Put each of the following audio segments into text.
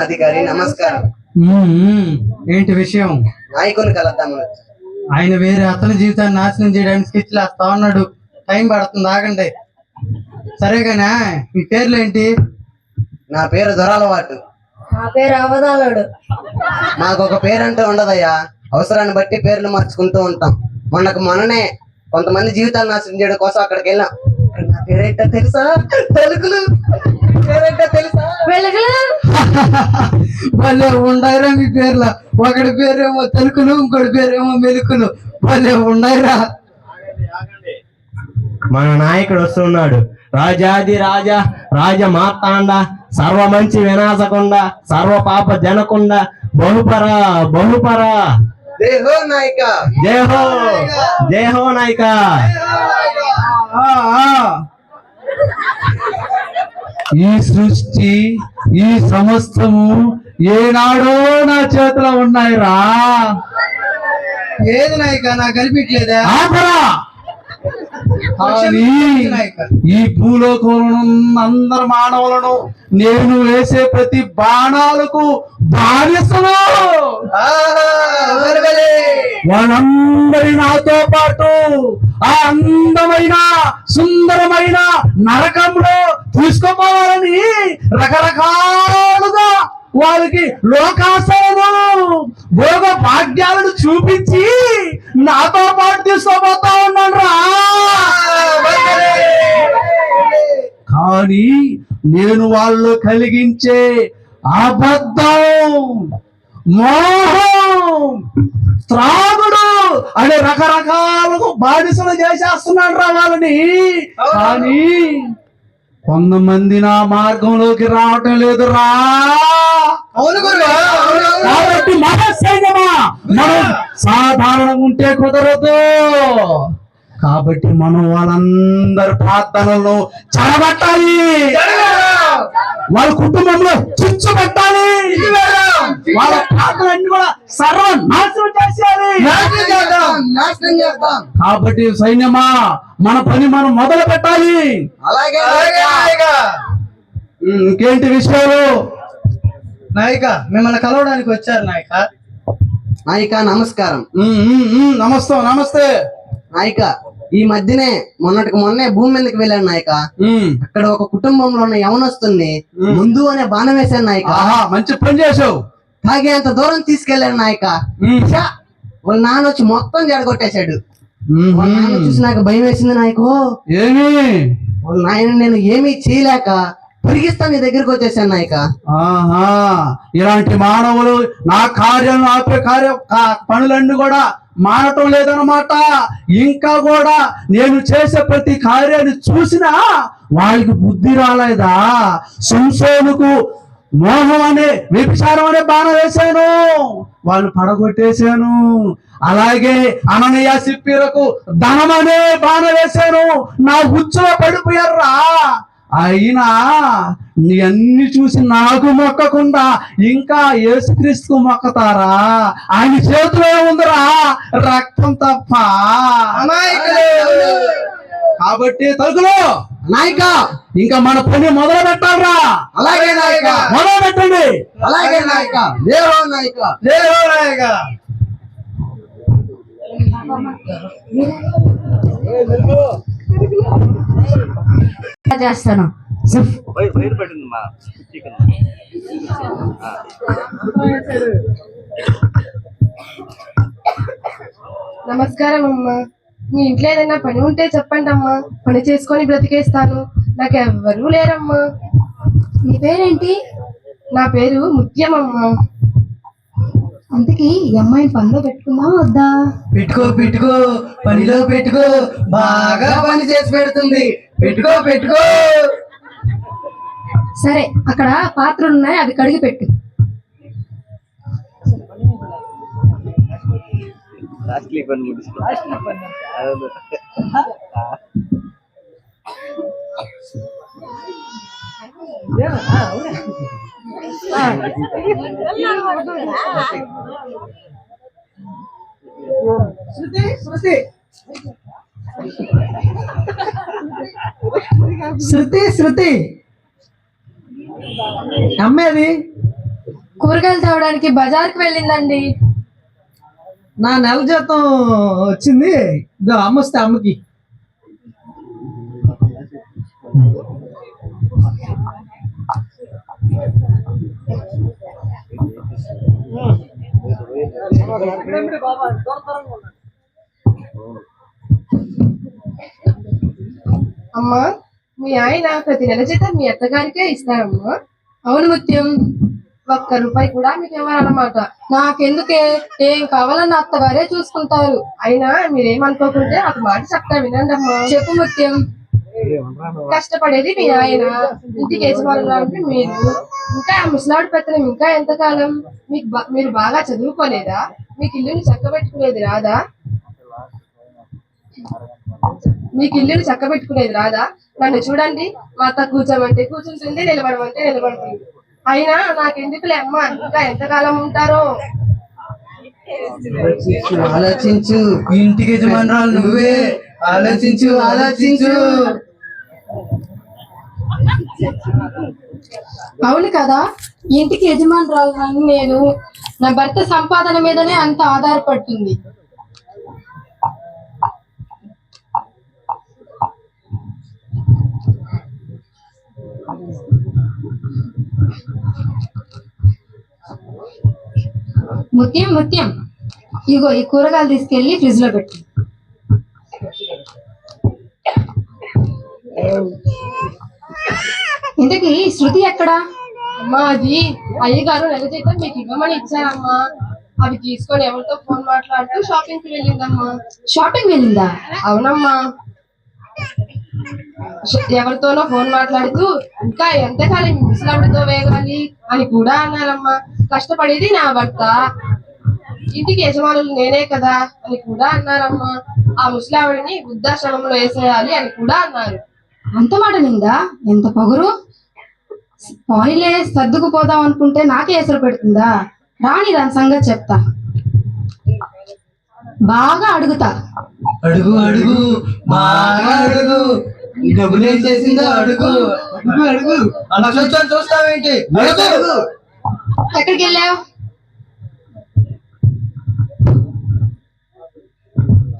అధికారి నమస్కారం. ఏంటి విషయం? నాయకుని కలుద్దామని వచ్చాను. ఆయన వేరే అతని జీవితాన్ని నాశనం చేయడానికి స్కెచ్లు వేస్తా ఉన్నాడు. టైం పడుతుంది ఆగండి. సరేగానే మీ పేర్లు ఏంటి? నా పేరు దొరలవాటు నా పేరు అవదాలుడు మాకు ఒక పేరు అంటూ ఉండదయ్యా. అవసరాన్ని బట్టి పేర్లు మార్చుకుంటూ ఉంటాం. మొన్నకు మొన్ననే కొంతమంది జీవితాలు నాశనం చేయడం కోసం అక్కడికి వెళ్ళాం. నా పేరేంటో తెలుసా? తెలుగులు పేరేంటో తెలుసా? వెలుగులు. భలే ఉండైరా మీ పేర్ల. ఒకడి పేరేమో తెలుకులు ఇంకోటి పేరేమో మెలుకులు. భలే ఉండైరా మన నాయకుడు వస్తున్నాడు. రాజాది రాజా రాజ మార్తాండ సర్వ మంచి వినాశకుండ సర్వ పాప జనకుండ బహుపర బహుపర. దేహో నాయక. జయ హో జయ హో నాయక. ఈ సృష్టి ఈ సమస్తము ఏనాడో నా చేతిలో ఉన్నాయిరా. ఏది నాయక? నాకు కనిపించలేదా? ఆపరా. కానీ ఈ భూలోకంలో అందరు మానవులను నేను వేసే ప్రతి బాణాలకు బానిసను వాళ్ళందరి నాతో పాటు ఆ అందమైన సుందరమైన నరకంలో తీసుకుపోవాలని రకరకాలుగా వాళ్ళకి లోకాశయము భోగ భాగ్యాలను చూపించి నాతో పాటు తీసుకోబోతా ఉన్నాను రా. కానీ నేను వాళ్ళు కలిగించే అబద్ధం మోహం త్రాగుడు అనే రకరకాలుగా బానిసలు చేసేస్తున్నాడు రా వాళ్ళని. కానీ కొంతమంది నా మార్గంలోకి రావటం లేదు రా కాబట్టి మనం సాధారణంగా ఉంటే కుదరదు. కాబట్టి మనం వాళ్ళందరి ప్రార్థనలను చెడబట్టాలి వాళ్ళ కుటుంబంలో చిచ్చు పెట్టాలి. వాళ్ళ ప్రార్థనలన్నీ కూడా సర్వ నాశనం చేసేయాలి నాశనం చేద్దాం. కాబట్టి సైన్యమా మన పని మనం మొదలు పెట్టాలి. అలాగే ఇంకేంటి విషయాలు? నాయక మిమ్మల్ని కలవడానికి వచ్చారు నాయక. నాయక నమస్కారం నమస్తే నమస్తే. నాయక ఈ మధ్యనే మొన్నటికి మొన్నే భూమి మీదకి వెళ్ళాను నాయక. అక్కడ ఒక కుటుంబంలో ఉన్న యవనస్తుల్ని ముందు అనే బాణం వేశాను నాయక. మంచి పని చేసావు తాగేంత దూరం తీసుకెళ్ళాను నాయక! వాళ్ళ నాన్న వచ్చి మొత్తం జడగొట్టేశాడు. ఉమ్, వాళ్ళ నాన్న చూసి నాకు భయం వేసింది నాయకు. ఏమి? వాళ్ళ నాయన నేను ఏమీ చేయలేక పరిగిస్తా నీ దగ్గరికి వచ్చేసాను నాయక. ఆహా ఇలాంటి మానవులు నా కార్యం ఆపే కార్య పనులన్నీ కూడా మానటం లేదన్నమాట. ఇంకా కూడా నేను చేసే ప్రతి కార్యాన్ని చూసినా వాళ్ళకి బుద్ధి రాలేదా? సంసోనుకు మోహం అనే వ్యభిచారం అనే బాణ వేశాను. వాళ్ళు పడగొట్టేశాను. అలాగే అననీయ సిప్పిరకు ధనం అనే బాణ వేశాను. నా ఉచ్చులో పడిపోయారా? అయినా నీ అన్ని చూసి నాకు మొక్కకుండా ఇంకా యేసుక్రీస్తుకు మొక్కతారా? ఆయన చేతిలో ఉందిరా. రక్తం తప్ప. కాబట్టి తలుకులో నాయక ఇంకా మన పని మొదలు పెట్టాలరా. అలాగే నాయక. మొదలు పెట్టండి. అలాగే నాయక. దేవో నాయక? చేస్తాను. నమస్కారం అమ్మా. మీ ఇంట్లో ఏదైనా పని ఉంటే చెప్పండి అమ్మా. పని చేసుకొని బ్రతికేస్తాను. నాకు ఎవ్వరూ లేరమ్మా. నీ పేరేంటి? నా పేరు ముత్యం అమ్మా అందుకే ఈ అమ్మాయిని పనిలో పెట్టుకుందాం వద్దా? పెట్టుకో పెట్టుకో పనిలో పెట్టుకో. బాగా పని చేసి పెడుతుంది. పెట్టుకో పెట్టుకో. సరే అక్కడ పాత్రలు ఉన్నాయి అవి కడిగి పెట్టు. శృతి శృతి శృతి. అమ్మేది కూరగాయలు తేవడానికి బజార్కి వెళ్ళిందండి. నా నెల జీతం వచ్చింది. ఇదో అమ్మొస్తే అమ్మకి. అమ్మా మీ ఆయన ప్రతి నెల జీతం మీ అత్తగారికే ఇస్తారమ్మా. అవును ముత్యం ఒక్క రూపాయి కూడా మీకు ఇవ్వాలన్నమాట. నాకెందుకే? ఏం కావాలన్న అత్తగారే చూసుకుంటారు. అయినా మీరేమనుకోకుంటే ఒక మాట చెప్తా వినండి అమ్మా చెప్పు ముత్యం. కష్టపడేది మీ ఆయన. ఇంటికి యజమానులు మీరు. ఇంకా ముసలాడు పెత్తనం ఇంకా ఎంతకాలం? మీకు మీరు బాగా చదువుకోలేదా? మీకు ఇల్లుని చక్కబెట్టుకునేది రాదా? మీకు ఇల్లుని చక్కబెట్టుకునేది రాదా? నన్ను చూడండి మా అత్త కూర్చోమంటే కూర్చుంటుంది నిలబడమంటే నిలబడుతుంది. అయినా నాకెందుకులే అమ్మ? ఇంకా ఎంతకాలం ఉంటారో? ఆలోచించు ఇంటికి యజమానురాలు నువ్వే. ఆలోచించు ఆలోచించు. అవును కదా? ఇంటికి యజమానురాలు నేను నా భర్త సంపాదన మీదనే అంత ఆధారపడుతుంది. ముత్యం ముత్యం. ఇగో ఈ కూరగాయలు తీసుకెళ్ళి ఫ్రిడ్జ్లో పెట్టు ఇంతకీ శృతి ఎక్కడా? అమ్మా అది అయ్యగారు నెల జీతం మీకు ఇవ్వమని ఇచ్చారమ్మా. అవి తీసుకొని ఎవరితో ఫోన్ మాట్లాడుతూ షాపింగ్కి వెళ్ళిందమ్మా. షాపింగ్ వెళ్ళిందా? అవునమ్మా. ఎవరితోనో ఫోన్ మాట్లాడుతూ ఇంకా ఎంతకాలం ఈ ముసలావిడతో వేగాలి? అని కూడా అన్నారమ్మా. కష్టపడేది నా భర్త. ఇంటికి యజమానులు నేనే కదా అని కూడా అన్నారమ్మా. ఆ ముసలావిడిని వృద్ధాశ్రమంలో వేసేయాలి అని కూడా అన్నారు. అంత మాట నిందా ఎంత పొగరు? పోనీలే సర్దుకుపోదాం అనుకుంటే నాకే ఎసరు పెడుతుందా? రాని దాని సంగతి చెప్తా. బాగా అడుగుతా. అడుగు అడుగు బాగా అడుగు. డబ్బులు చేసిందో అడుగు. అడుగు అడుగు. అలా చూస్తాను చూస్తావేంటి? అడుగు అడుగు. ఎక్కడికి వెళ్ళావు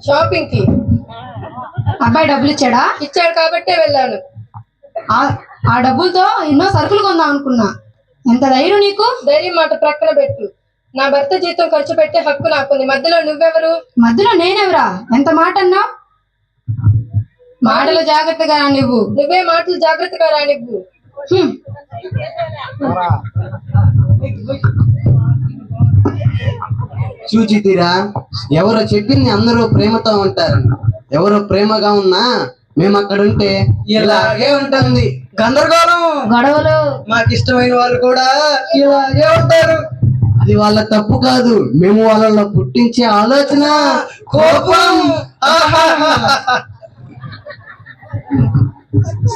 షాపింగ్కి. అబ్బాయి డబ్బులు ఇచ్చాడా? ఇచ్చాడు కాబట్టే వెళ్ళాను. ఆ- ఆ డబ్బులతో ఎన్నో సరుకులు కొందాం అనుకున్నా. ఎంత ధైర్యం నీకు? ధైర్యం మాట ప్రక్కన పెట్టు. నా భర్త జీతం ఖర్చు పెట్టే హక్కు నాకుంది మధ్యలో నువ్వెవరు? మధ్యలో నేనెవరా? ఎంత మాట అన్నావు? మాటలు జాగ్రత్తగా రా నువ్వు నువ్వే మాటలు జాగ్రత్తగా రానివ్వు. చూచితీరా ఎవరో చెప్పింది అందరూ ప్రేమతో ఉంటారు ఎవరో ప్రేమగా ఉన్నా మేము అక్కడ ఉంటే ఇలాగే ఉంటుంది. గందరగోళం. గొడవలు. మాకు ఇష్టమైన వాళ్ళు కూడా ఇలాగే ఉంటారు. అది వాళ్ళ తప్పు కాదు. మేము వాళ్ళలో పుట్టించే ఆలోచన కోపం.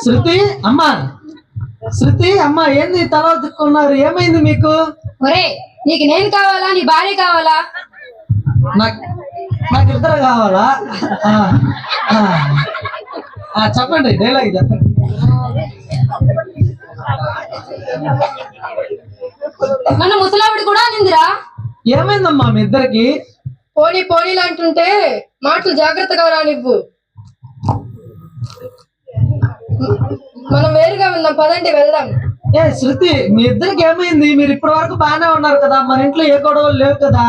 శృతి అమ్మ. శృతి అమ్మ ఏంది తల దిక్కున్నారు ఏమైంది మీకు? ఒరే నీకు నేను కావాలా? నీ భార్య కావాలా? నాకు నాకు ఇద్దరు కావాలా? చెప్పండి డైలాగ్ చెప్పండి. మన ముసలావిడ కూడా నిందిరా ఏమైందమ్మా మీ ఇద్దరికి? పోనీ పోనీలు అంటుంటే మాటలు జాగ్రత్తగా రానివ్వు. మనం వేరుగా ఉందాం పదండి వెళ్దాం. ఏ శృతి మీ ఇద్దరికి ఏమైంది? మీరు ఇప్పటి వరకు బాగానే ఉన్నారు కదా మన ఇంట్లో ఏ గొడవలు లేవు కదా?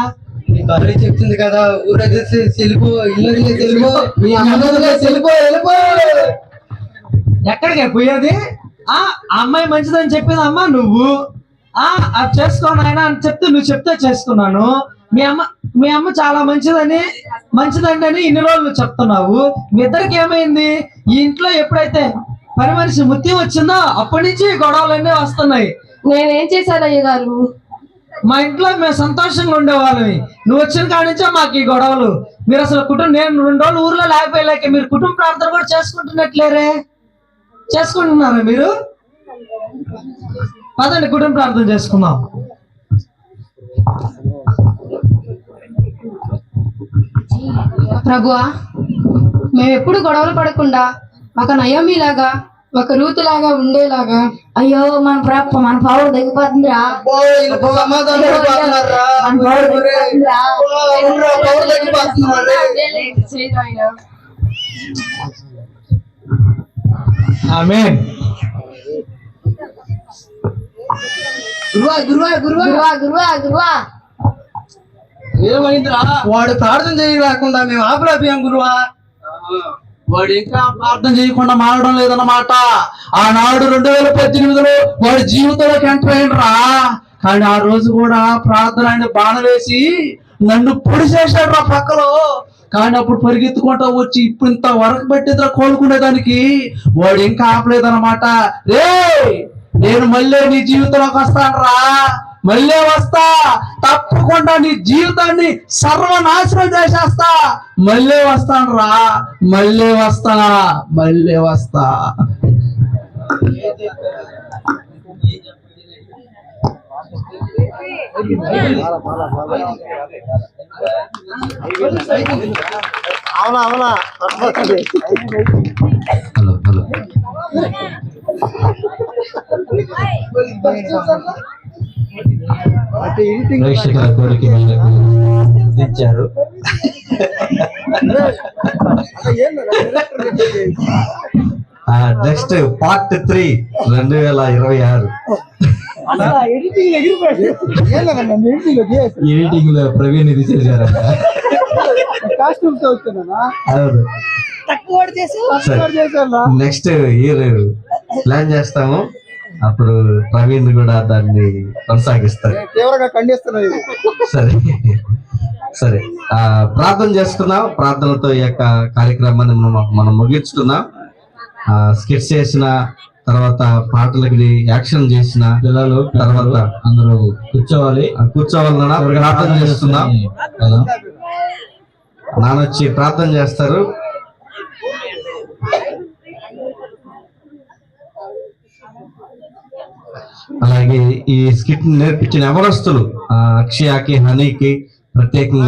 కర్రీ చెప్తుంది కదా ఊరు వదిలేసి వెళ్ళిపో ఇల్లు వదిలేసి వెళ్ళిపో మీ అమ్మ వదిలేసి వెళ్ళిపో వెళ్ళిపో ఎక్కడికి పోయేది? ఆ అమ్మాయి మంచిదని చెప్పింది అమ్మ నువ్వు. ఆ అది చేసుకోను ఆయన అని చెప్తే నువ్వు చెప్తే చేసుకున్నాను. మీ అమ్మ మీ అమ్మ చాలా మంచిదని మంచిదండి అని ఇన్ని రోజులు చెప్తున్నావు. మీ ఇద్దరికి ఏమైంది? ఈ ఇంట్లో ఎప్పుడైతే పని మనిషి ముత్యం వచ్చిందో అప్పటి నుంచి గొడవలన్నీ వస్తున్నాయి. నేనేం చేశాను అయ్య గారు? మా ఇంట్లో మేము సంతోషంగా ఉండేవాళ్ళమి. నువ్వు వచ్చిన కాడి నుంచే మాకు ఈ గొడవలు. మీరు అసలు కుటుంబం నేను రెండు రోజులు ఊర్లో లేకపోయలేక మీరు కుటుంబ ప్రార్థన కూడా చేసుకుంటున్నట్లేరే? చేసుకుంటున్నారా మీరు? పదండి కుటుంబ ప్రార్థన చేసుకుందాం. ప్రభువా మేము ఎప్పుడు గొడవలు పడకుండా ఒక నయోమిలాగా ఒక రూతులాగా ఉండేలాగా. అయ్యో మన ప్రాప్ మన గురువా గురువా ఏమైందిరా? వాడు ప్రార్థన చేయలేకుండా మేము ఆపలేపాం గురువా వాడు ఇంకా ప్రార్థన చేయకుండా మారడం లేదన్నమాట. ఆనాడు రెండు వేల పద్దెనిమిదిలో వాడి జీవితంలోకి ఎంటర్ అయ్యిండ్రా. కానీ ఆ రోజు కూడా ప్రార్థన ఆయన బాణ వేసి నన్ను పొడి చేశాడు రా పక్కలో. కానీ అప్పుడు పరిగెత్తుకుంటా వచ్చి ఇప్పుడు ఇంత వరకు పెట్టిద్రా కోలుకునేదానికి వాడు ఇంకా ఆపలేదన్నమాట. రే నేను మళ్ళీ నీ జీవితంలోకి వస్తాను రా మళ్ళీ వస్తా. తప్పకుండా నీ జీవితాన్ని సర్వనాశనం చేసేస్తా. మళ్ళీ వస్తాను రా. మళ్ళీ వస్తా మళ్ళీ వస్తా. Hello hello. ప్రేక్షకుల కోరిక మేరకు ఇచ్చారు. నెక్స్ట్ పార్ట్ త్రీ రెండు వేల ఇరవై ఆరు. ఎడిటింగ్లో ప్రవీణ్ ఇది చేశారంట నెక్స్ట్ ఇయర్ ప్లాన్ చేస్తాము. అప్పుడు ప్రవీణ్ కూడా దాన్ని కొనసాగిస్తారు. తీవ్రంగా ఖండిస్తున్నాయి సరే. సరే. ఆ ప్రార్థన చేసుకున్నాం ప్రార్థనతో ఈ యొక్క కార్యక్రమాన్ని మనం మనం ముగించుకున్నాం ఆ స్కిట్స్ చేసిన తర్వాత పాటలకి యాక్షన్ చేసిన పిల్లలు తర్వాత అందరూ కూర్చోవాలి. కూర్చోవాలి నాన్న. ప్రార్థన చేస్తున్నాం. నాన్న వచ్చి ప్రార్థన చేస్తారు. అలాగే ఈ స్కిట్ నేర్పించిన ఎవరస్తులు? ఆ, అక్షయాకి హనీకి ప్రత్యేకంగా